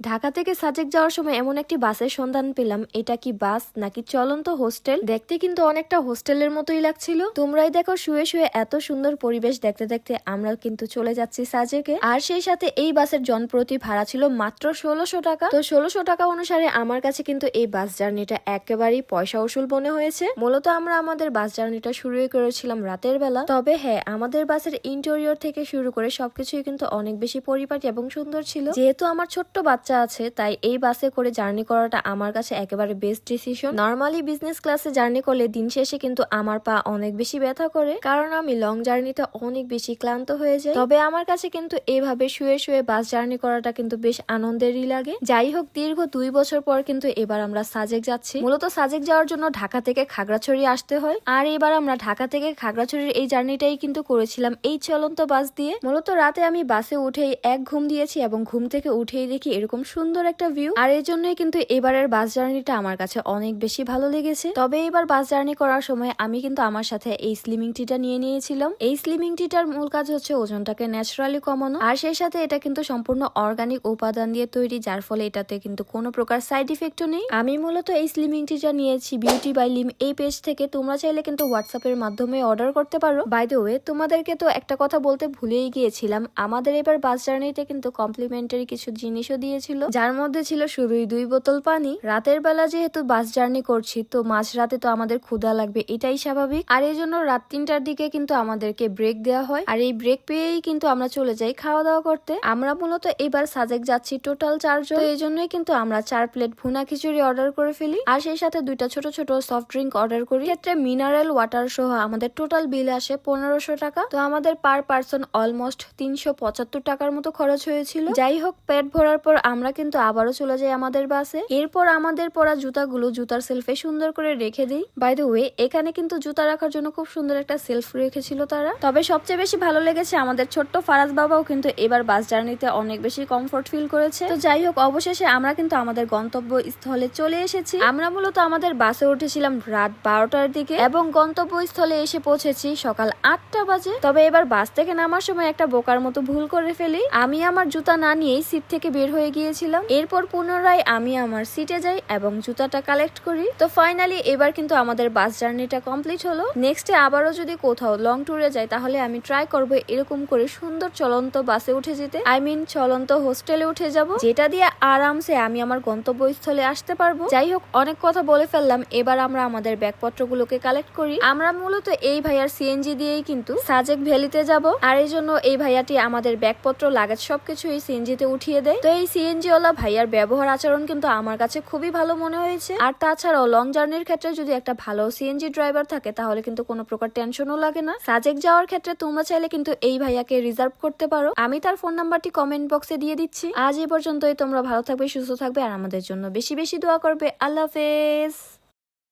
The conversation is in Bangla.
ঢাকা থেকে সাজেক যাওয়ার সময় এমন একটি বাসের সন্ধান পেলাম। এটা কি বাস নাকি চলন্ত হোস্টেল? দেখতে কিন্তু অনেকটা হোস্টেলের মতোই লাগছিল। তোমরাই দেখো শুয়ে শুয়ে এত সুন্দর পরিবেশ দেখতে দেখতে আমরা কিন্তু চলে যাচ্ছি সাজেকে। আর সেই সাথে এই বাসের জনপ্রতি ভাড়া ছিল মাত্র ষোলোশো টাকা। তো ষোলোশো টাকা অনুসারে আমার কাছে কিন্তু এই বাস জার্নিটা একেবারেই পয়সা উসুল মনে হয়েছে। মূলত আমরা আমাদের বাস জার্নিটা শুরুই করেছিলাম রাতের বেলা। তবে হ্যাঁ আমাদের বাসের ইন্টেরিয়র থেকে শুরু করে সবকিছুই কিন্তু অনেক বেশি পরিপাটি এবং সুন্দর ছিল। যেহেতু আমার ছোট্ট বাচ্চা আছে, তাই এই বাসে করে জার্নি করাটা আমার কাছে একেবারে বেস্ট ডিসিশন নর্মালি বিজনেস ক্লাসে জার্নি করলে দিন শেষে কিন্তু আমার পা অনেক বেশি ব্যথা করে, কারণ আমি লং জার্নিতে অনেক বেশি ক্লান্ত হয়ে যাই। তবে আমার কাছে কিন্তু এইভাবে শুয়ে শুয়ে বাস জার্নি করাটা কিন্তু বেশ আনন্দেরই লাগে। যাই হোক, দীর্ঘ দুই বছর পর কিন্তু এবার আমরা সাজেক যাচ্ছি। মূলত সাজেক যাওয়ার জন্য ঢাকা থেকে খাগড়াছড়ি আসতে হয়। আর এবার আমরা ঢাকা থেকে খাগড়াছড়ির এই জার্নিটাই কিন্তু করেছিলাম এই চলন্ত বাস দিয়ে। মূলত রাতে আমি বাসে উঠেই এক ঘুম দিয়েছি এবং ঘুম থেকে উঠেই দেখি এরকম সুন্দর একটা ভিউ আর এই জন্যই কিন্তু এবারের বাস জার্নিটা আমার কাছে অনেক বেশি ভালো লেগেছে। তবে এবার বাস জার্নি করার সময় আমি কিন্তু আমার সাথে এই স্লিমিং টিটা নিয়ে নিয়েছিলাম। এই স্লিমিং টিটার মূল কাজ হচ্ছে ওজনটাকে ন্যাচারালি কমানো। আর সেই সাথে এটা কিন্তু সম্পূর্ণ অর্গানিক উপাদান দিয়ে তৈরি, যার ফলে এটাতে কিন্তু কোনো প্রকার সাইড ইফেক্টও নেই। আমি মূলত এই স্লিমিং টিটা নিয়েছি বিউটি বাই লিম এই পেজ থেকে। তোমরা চাইলে কিন্তু হোয়াটসঅ্যাপের মাধ্যমে অর্ডার করতে পারো। বাই দ্য ওয়ে তোমাদেরকে তো একটা কথা বলতে ভুলেই গিয়েছিলাম। আমাদের এবার বাস জার্নিতে কিন্তু কমপ্লিমেন্টারি কিছু জিনিসও দিয়েছিল যার মধ্যে ছিল শুধুই দুই বোতল পানি। রাতের বেলা যেহেতু বাস জার্নি করছি, তো মাঝ রাতে তো আমাদের ক্ষুধা লাগবে, এটাই স্বাভাবিক। আর এই জন্য রাত তিনটার দিকে কিন্তু আমাদেরকে ব্রেক দেওয়া হয়। আর এই ব্রেক পেয়েই কিন্তু আমরা চলে যাই খাওয়া দাওয়া করতে। আমরা মূলত এবার সাজেক যাচ্ছি টোটাল চারজন। এই জন্যই কিন্তু আমরা চার প্লেট ভুনা খিচুড়ি অর্ডার করে ফেলি। আর সেই সাথে দুইটা ছোট ছোট সফট ড্রিঙ্ক অর্ডার করি। ক্ষেত্রে মিনারেল ওয়াটার সহ আমাদের টোটাল বিল আসে পনেরোশো টাকা। তো আমাদের পার পার্সন অলমোস্ট তিনশো পঁচাত্তর টাকার মতো খরচ হয়েছিল। যাই হোক, পেট ভরার পর আমরা কিন্তু আবারও চলে যাই আমাদের বাসে। এরপর আমাদের পরা জুতাগুলো জুতার সেলফে সুন্দর করে রেখে দিই। বাই দ্য ওয়ে এখানে কিন্তু জুতা রাখার জন্য খুব সুন্দর একটা সেলফ রেখেছিল তারা। তবে সবচেয়ে বেশি ভালো লেগেছে আমাদের ছোট্ট ফারাজ বাবাও কিন্তু এবার বাস জার্নিতে অনেক বেশি কমফোর্ট ফিল করেছে। তো যাই হোক, অবশেষে আমরা কিন্তু আমাদের গন্তব্য স্থলে চলে এসেছি। আমরা মূলত আমাদের বাসে উঠেছিলাম রাত বারোটার দিকে এবং গন্তব্য স্থলে এসে পৌঁছেছি সকাল আটটা বাজে। তবে এবার বাস থেকে নামার সময় একটা বোকার মতো ভুল করে ফেলি। আমি আমার জুতা না নিয়েই সিট থেকে বের হয়ে গিয়েছিলাম এরপর পুনরায় আমি আমার সিটে যাই এবং জুতাটা কালেক্ট করি। তো ফাইনালি এবার কিন্তু আমাদের বাস জার্নিটা কমপ্লিট হলো। নেক্সটে আবারও যদি কোথাও লং ট্যুরে যাই, তাহলে আমি ট্রাই করব এরকম করে সুন্দর চলন্ত বাসে উঠে যেতে। আই মিন চলন্ত হোস্টেলে উঠে যাব, যেটা দিয়ে আরামসে আমি আমার গন্তব্যস্থলে আসতে পারব। যাই হোক, অনেক কথা বলে ফেললাম। এবার আমরা আমাদের ব্যাগপত্রগুলোকে কালেক্ট করি। আমরা মূলত এই ভাইয়ার সিএনজি দিয়েই কিন্তু সাজেক ভ্যালিতে যাব। আর এই জন্য এই ভাইয়াটি আমাদের ব্যাগপত্র, লাগাজ সবকিছু এই সিএনজিতে উঠিয়ে দেয়। তো এই সিএনজি ওলা ভাইয়ার ব্যবহার আচরণ কিন্তু আমার কাছে খুবই ভালো মনে হয়েছে। আর তাছাড়াও লং জার্নির ক্ষেত্রে যদি একটা ভালো সিএনজি ড্রাইভার থাকে, তাহলে কিন্তু কোনো প্রকার টেনশনও লাগে না। সাজেক যাওয়ার ক্ষেত্রে তোমরা চাইলে কিন্তু এই ভাইয়াকে রিজার্ভ করতে পারো। আমি তার ফোন নাম্বারটি কমেন্ট বক্সে দিয়ে দিচ্ছি। আজ এই পর্যন্তই, তোমরা ভালো থাকবে, সুস্থ থাকবে, আর আমাদের জন্য বেশি বেশি দোয়া করবে। আল্লাহ হাফেজ।